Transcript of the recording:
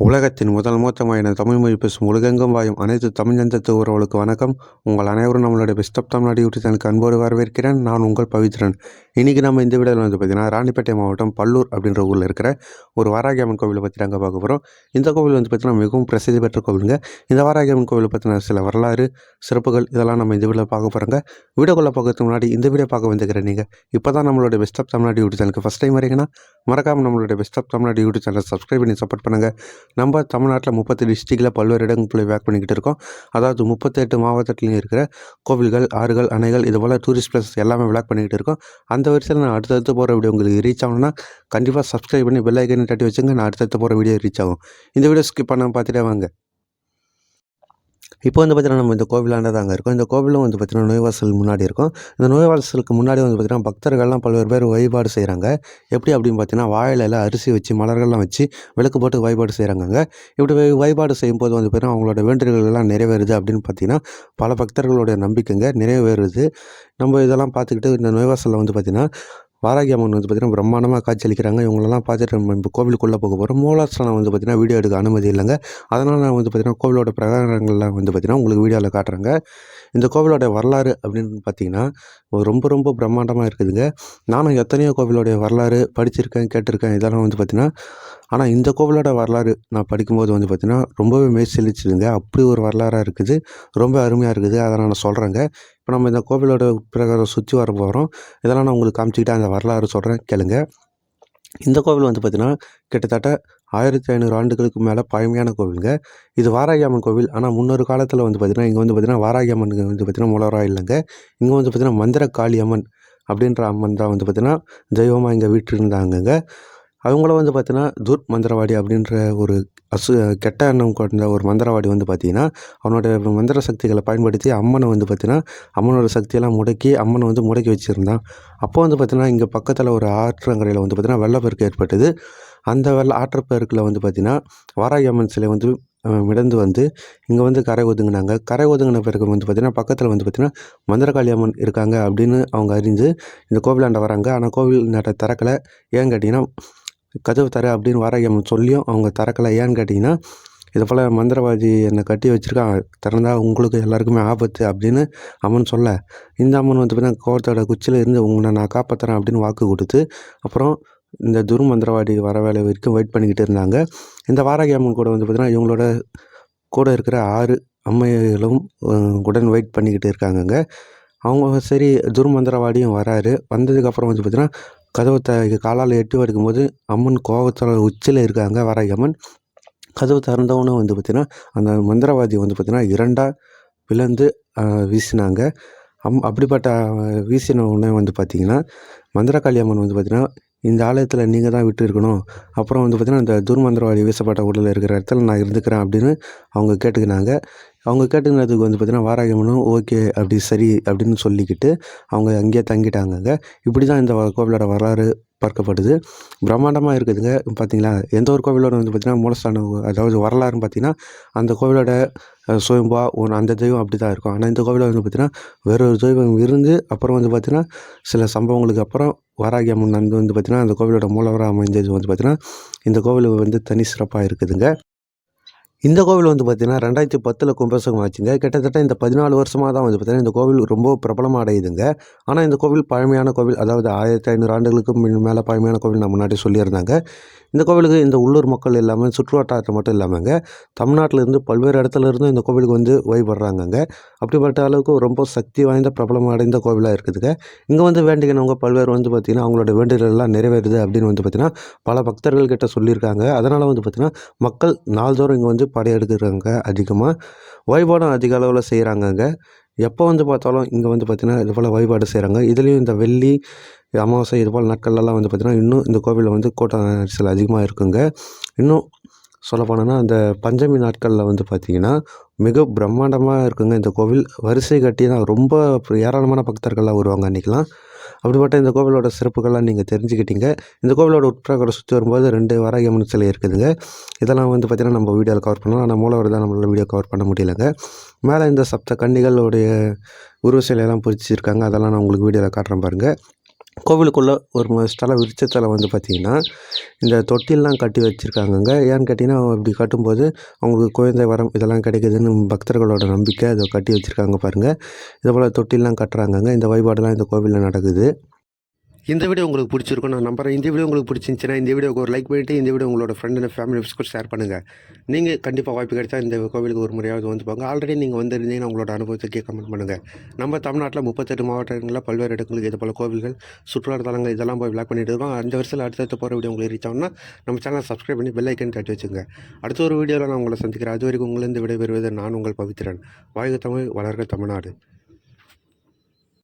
உலகத்தின் முதல் மூத்தமான தமிழ் மொழி பேசும் உலகெங்கும் வாயும் அனைத்து தமிழ் நெஞ்சத்து உறவுகளுக்கு வணக்கம். உங்கள் அனைவரும் நம்மளுடைய பெஸ்ட் ஆஃப் தமிழ்நாடு யூடியூப் சேனலுக்கு அன்போடு வரவேற்கிறேன். நான் உங்கள் பவித்ரன். இன்றைக்கி நம்ம இந்த வீடியோவில் வந்து பார்த்திங்கன்னா ராணிப்பேட்டை மாவட்டம் பல்லூர் அப்படின்ற ஊரில் இருக்கிற ஒரு வாராகி அம்மன் கோவிலை பற்றி நாங்கள் பார்க்க போகிறோம் இந்த கோவில் வந்து பார்த்திங்கன்னா மிகவும் பிரசித்தி பெற்ற கோவிலுங்க. இந்த வாராகி அம்மன் கோவிலை பற்றின சில வரலாறு சிறப்புகள் இதெல்லாம் நம்ம இந்த வீடியோவில் பார்க்க போகிறோங்க வீடியோக்குள்ளே பார்க்கறதுக்கு முன்னாடி இந்த வீடியோ பார்க்க வந்துக்கிறேன் நீங்கள் இப்போ தான் நம்மளோட பெஸ்ட் ஆஃப் தமிழ்நாடு யூடியூப் சேனலுக்கு ஃபஸ்ட் டைம் வரீங்கன்னா மறக்காமல் நம்மளோட பெஸ்ட் ஆஃப் தமிழ்நாடு யூடியூப் சேனலை சப்ஸ்கிரைப் பண்ணி சப்போர்ட் பண்ணுங்கள் நம்ம தமிழ்நாட்டில் முப்பத்து டிஸ்ட்ரிக்டில் பல்வேறு இடங்களை வேக் பண்ணிக்கிட்டு இருக்கோம். அதாவது முப்பத்தெட்டு மாவட்டத்துலேயும் இருக்கிற கோவில்கள் ஆறுகள் அணைகள் இதுபோல் டூரிஸ்ட் பிளேஸ் எல்லாமே விளாக் பண்ணிக்கிட்டு இருக்கோம். அந்த வரிசையில் நான் அடுத்தடுத்து போகிற வீடியோ உங்களுக்கு ரீச் ஆகணும்னா கண்டிப்பாக சப்ஸ்கிரைப் பண்ணி பெல் ஐக்கனை தட்டி வச்சுங்க. நான் அடுத்தடுத்து போகிற வீடியோ ரீச் ஆகும். இந்த வீடியோ ஸ்கிப் பண்ண பார்த்துட்டே வாங்க. இப்போ வந்து பார்த்தீங்கன்னா நம்ம இந்த கோவிலாண்ட தாங்க இருக்கோம். இந்த கோவிலும் வந்து பார்த்தீங்கன்னா நோய்வாசல் முன்னாடி இருக்கும். இந்த நோய்வாசலுக்கு முன்னாடி வந்து பார்த்தீங்கன்னா பக்தர்கள்லாம் பல்வேறு பேர் வழிபாடு செய்கிறாங்க எப்படி அப்படின்னு பார்த்தீங்கன்னா வாழையில் அரிசி வச்சு மலர்கள்லாம் வச்சு விளக்கு போட்டு வழிபாடு செய்கிறாங்க இப்படி வழிபாடு செய்யும்போது வந்து பார்த்தீங்கன்னா அவங்களோட வேண்டுதல்கள் எல்லாம் நிறைவேறுது அப்படின்னு பார்த்தீங்கன்னா பல பக்தர்களுடைய நம்பிக்கைங்க நிறைவேறுது. நம்ம இதெல்லாம் பார்த்துக்கிட்டு இந்த நோய்வாசலில் வந்து பார்த்தீங்கன்னா வாராகி அம்மன் வந்து பார்த்தீங்கன்னா பிரம்மாண்டமாக காட்சியளிக்கிறாங்க. இவங்களெல்லாம் பார்த்துட்டு நம்ம இப்போ கோவிலுக்குள்ளே போக போகிறோம் மூலாஸ்தானம் வந்து பார்த்திங்கன்னா வீடியோ எடுக்க அனுமதி இல்லைங்க. அதனால் நான் வந்து பார்த்தீங்கன்னா கோவிலோட பிரகாரங்கள்லாம் வந்து பார்த்திங்கன்னா உங்களுக்கு வீடியோவில் காட்டுறேங்க. இந்த கோவிலோட வரலாறு அப்படின்னு பார்த்தீங்கன்னா ரொம்ப ரொம்ப பிரம்மாண்டமாக இருக்குதுங்க. நானும் எத்தனையோ கோவிலோடைய வரலாறு படிச்சிருக்கேன் கேட்டிருக்கேன். இதெல்லாம் வந்து பார்த்திங்கன்னா ஆனால் இந்த கோவிலோட வரலாறு நான் படிக்கும்போது வந்து பார்த்திங்கன்னா ரொம்பவே மெய்சிலிச்சுதுங்க அப்படி ஒரு வரலாறாக இருக்குது. ரொம்ப அருமையாக இருக்குது. அதை நான் சொல்கிறேங்க இப்போ நம்ம இந்த கோவிலோட பிரகாரம் சுற்றி வர போகிறோம் இதெல்லாம் நான் உங்களுக்கு காமிச்சிக்கிட்டு அந்த வரலாறு சொல்கிறேன் கேளுங்க. இந்த கோவில் வந்து பார்த்திங்கன்னா கிட்டத்தட்ட ஆயிரத்தி ஐநூறு ஆண்டுகளுக்கு மேலே பழமையான கோவிலுங்க. இது வாராகியம்மன் கோவில். ஆனால் முன்னொரு காலத்தில் வந்து பார்த்திங்கன்னா இங்கே வந்து பார்த்திங்கன்னா வாராகியம்மன் வந்து பார்த்திங்கன்னா மூலவராக இல்லைங்க. இங்கே வந்து பார்த்திங்கன்னா மந்திர காளியம்மன் அப்படின்ற அம்மன் தான் வந்து பார்த்திங்கன்னா தெய்வமாக இங்கே வீட்டிருந்தாங்கங்க அவங்கள வந்து பார்த்தீங்கன்னா துர் மந்திரவாடி அப்படின்ற ஒரு அசு கெட்ட எண்ணம் கொண்ட ஒரு மந்திரவாடி வந்து பார்த்திங்கன்னா அவனோட மந்திர சக்திகளை பயன்படுத்தி அம்மனை வந்து பார்த்திங்கன்னா அம்மனோட சக்தியெல்லாம் முடக்கி அம்மனை வந்து முடக்கி வச்சுருந்தான். அப்போ வந்து பார்த்திங்கன்னா இங்கே பக்கத்தில் ஒரு ஆற்றங்கரையில் வந்து பார்த்திங்கன்னா வெள்ளப்பெருக்கு ஏற்பட்டது. அந்த வெள்ள ஆற்றப்பெருக்கில் வந்து பார்த்திங்கன்னா வாராகி அம்மன் சிலை வந்து மிடந்து மிதந்து வந்து இங்கே வந்து கரை ஒதுங்கினாங்க. கரை ஒதுங்கின பிறகு வந்து பார்த்திங்கன்னா பக்கத்தில் வந்து பார்த்திங்கன்னா மந்திரகாளி அம்மன் இருக்காங்க அப்படின்னு அவங்க அறிஞ்சு இந்த கோவிலாண்ட வராங்க. ஆனால் கோவில் நட திறக்கலை. ஏன்னு கேட்டிங்கன்னா கதவு தர அப்படின்னு வாராகி அம்மன் சொல்லியும் அவங்க திறக்கலை. ஏன்னு கேட்டிங்கன்னா இது போல் மந்திரவாதி என்னை கட்டி வச்சுருக்கான். திறந்தா உங்களுக்கு எல்லாருக்குமே ஆபத்து அப்படின்னு அம்மன் சொல்ல. இந்த அம்மன் வந்து பார்த்தீங்கன்னா கோவத்தோட குச்சியில் இருந்து உங்களை நான் காப்பாற்றுறேன் அப்படின்னு வாக்கு கொடுத்து அப்புறம் இந்த துர்மந்திரவாதி வர வேலை வரைக்கும் வெயிட் பண்ணிக்கிட்டு இருந்தாங்க. இந்த வாராகி அம்மன் கூட வந்து பார்த்திங்கன்னா இவங்களோட கூட இருக்கிற ஆறு அம்மைகளும் உடன் வெயிட் பண்ணிக்கிட்டு இருக்காங்கங்க. அவங்க சரி துர்மந்திரவாடியும் வராரு. வந்ததுக்கப்புறம் வந்து பார்த்திங்கன்னா கதவை த காலால் எட்டி எடுக்கும்போது அம்மன் கோவத்தோட உச்சியில் இருக்காங்க வாராகி அம்மன். கதவு திறந்தவொன்னே வந்து பார்த்திங்கன்னா அந்த மந்திரவாதி வந்து பார்த்திங்கன்னா இரண்டாக விழுந்து வீசினாங்க. அம் அப்படிப்பட்ட வீசின உடனே வந்து பார்த்திங்கன்னா மந்திரகாளி அம்மன் வந்து பார்த்திங்கன்னா இந்த ஆலயத்தில் நீங்கள் தான் விட்டு இருக்கணும். அப்புறம் வந்து பார்த்திங்கன்னா இந்த துர்மந்திரவாதி வீசப்பட்ட உடலில் இருக்கிற இடத்துல நான் இருந்துக்கிறேன் அப்படின்னு அவங்க கேட்டுக்கினாங்க. அவங்க கேட்டுக்கினதுக்கு வந்து பார்த்திங்கன்னா வாராகி ஓகே அப்படி சரி அப்படின்னு சொல்லிக்கிட்டு அவங்க அங்கேயே தங்கிட்டாங்கங்க. இப்படி தான் இந்த கோவிலோட வரலாறு பார்க்கப்படுது பிரம்மாண்டமாக இருக்குதுங்க. பார்த்தீங்களா எந்த ஒரு கோவிலோட வந்து பார்த்திங்கன்னா மூலஸ்தானம் அதாவது வரலாறுன்னு பார்த்தீங்கன்னா அந்த கோவிலோட சுயம்பா ஒன்று அந்த தெய்வம் அப்படி தான் இருக்கும். ஆனால் இந்த கோவிலில் வந்து பார்த்திங்கன்னா வேற ஒரு தெய்வம் இருந்து அப்புறம் வந்து பார்த்திங்கன்னா சில சம்பவங்களுக்கு அப்புறம் வாராகி அம்மன் வந்து வந்து பார்த்திங்கன்னா அந்த கோவிலோட மூலவராக அமைந்தது வந்து பார்த்திங்கன்னா இந்த கோவில் வந்து தனி சிறப்பாக இருக்குதுங்க. இந்த கோவில் வந்து பார்த்திங்கன்னா ரெண்டாயிரத்தி பத்தில் கும்பாபிஷேகம் ஆச்சுங்க. கிட்டத்தட்ட இந்த பதினாலு வருஷமாக தான் வந்து பார்த்திங்கன்னா இந்த கோவில் ரொம்ப பிரபலமாக அடையுதுங்க. ஆனால் இந்த கோவில் பழமையான கோவில் அதாவது ஆயிரத்தி ஐநூறு ஆண்டுகளுக்கு மேலே பழமையான கோவில் நான் முன்னாடி சொல்லியிருந்தாங்க. இந்த கோவிலுக்கு இந்த உள்ளூர் மக்கள் இல்லாமல் சுற்றுவட்டாரத்தை மட்டும் இல்லாமங்க தமிழ்நாட்டில் இருந்து பல்வேறு இடத்துலருந்து இந்த கோவிலுக்கு வந்து ஓய்வுபடுறாங்கங்க அப்படிப்பட்ட அளவுக்கு ரொம்ப சக்தி வாய்ந்த பிரபலம் அடைந்த கோவிலாக இருக்குதுங்க. இங்கே வந்து வேண்டிக்கினவங்க பல்வேறு வந்து பார்த்திங்கன்னா அவங்களோட வேண்டுதல் எல்லாம் நிறைவேறுது அப்படின்னு வந்து பார்த்திங்கன்னா பல பக்தர்கள் கிட்ட சொல்லியிருக்காங்க. அதனால் வந்து பார்த்திங்கன்னா மக்கள் நாள்தோறும் இங்கே வந்து படையெடுக்கிறாங்க அதிகமாக வழிபாடும் அதிக அளவில் செய்கிறாங்கங்க எப்போ வந்து பார்த்தாலும் இங்கே வந்து பார்த்திங்கன்னா இது போல் வழிபாடு செய்கிறாங்க இதுலேயும் இந்த வெள்ளி அமாவாசை இது போல் நாட்கள்லாம் வந்து பார்த்திங்கன்னா இன்னும் இந்த கோவிலில் வந்து கூட்ட நெரிசல் அதிகமாக இருக்குங்க. இன்னும் சொல்ல போனோன்னா அந்த பஞ்சமி நாட்களில் வந்து பார்த்திங்கன்னா மிக பிரம்மாண்டமாக இருக்குங்க இந்த கோவில். வரிசை கட்டி தான் ரொம்ப ஏராளமான பக்தர்கள்லாம் வருவாங்க அன்றைக்கெலாம் அப்படிப்பட்ட இந்த கோவிலோட சிறப்புகள்லாம் நீங்கள் தெரிஞ்சுக்கிட்டீங்க. இந்த கோவிலோட உட்பிரகாரம் சுற்றி வரும்போது ரெண்டு வராகியம்மன் சிலை இருக்குதுங்க. இதெல்லாம் வந்து பார்த்திங்கன்னா நம்ம வீடியோவில் கவர் பண்ணலாம். ஆனால் மூலவர் தான் நம்மளால் வீடியோ கவர் பண்ண முடியலங்க. மேலே இந்த சப்த கன்னிகளுடைய உருவ சிலையெல்லாம் பொறிச்சிருக்காங்க. அதெல்லாம் நான் உங்களுக்கு வீடியோவில் காட்டுறேன் பாருங்கள் கோவிலுக்குள்ளே ஒரு ம ஸ்தல விருட்சத்தில் வந்து பார்த்திங்கன்னா இந்த தொட்டில்லாம் கட்டி வச்சுருக்காங்கங்க. ஏன்னு கேட்டிங்கன்னா இப்படி கட்டும்போது அவங்களுக்கு குழந்தை வரம் இதெல்லாம் கிடைக்குதுன்னு பக்தர்களோட நம்பிக்கை அதை கட்டி வச்சுருக்காங்க பாருங்கள் இது போல் தொட்டில்லாம் கட்டுறாங்கங்க. இந்த வழிபாடெல்லாம் இந்த கோவிலில் நடக்குது. இந்த வீடியோ உங்களுக்கு பிடிச்சிருக்கும் நான் நம்புறேன். இந்த வீடியோ உங்களுக்கு பிடிச்சிருந்துச்சுன்னா இந்த வீடியோக்கு ஒரு லைக் பண்ணிவிட்டு இந்த வீடியோ உங்களோட ஃப்ரெண்ட் அண்ட் ஃபேமிலி கூட ஷேர் பண்ணுங்கள் நீங்கள் கண்டிப்பாக வாய்ப்பு கிடைச்சா இந்த கோவிலுக்கு ஒரு முறையாவது வந்து போங்க. ஆல்ரெடி நீங்கள் வந்திருந்தீங்கன்னா உங்களோட அனுபவத்தை கமெண்ட் பண்ணுங்கள் நம்ம தமிழ்நாட்டில் முப்பத்தெட்டு மாவட்டங்களில் பல்வேறு இடங்களுக்கு இது போல் கோவில்கள் சுற்றுலா தலங்கள் இதெல்லாம் போய் விளாக் பண்ணிட்டு இருக்கோம். அந்த வருஷத்தில் அடுத்தடுத்து போகிற வீடியோ உங்களுக்கு ரீச் ஆகும்னா நம்ம சேனலை சப்ஸ்கிரைப் பண்ணி பெல் ஐக்கன் தட்டி வச்சுங்க. அடுத்த ஒரு வீடியோவில் நான் உங்களை சந்திக்கிறேன். அது வரைக்கும் உங்களிருந்து விடைபெறுவது நான் உங்கள் பவித்திரன் வாழ்க தமிழ் வளர்க தமிழ்நாடு.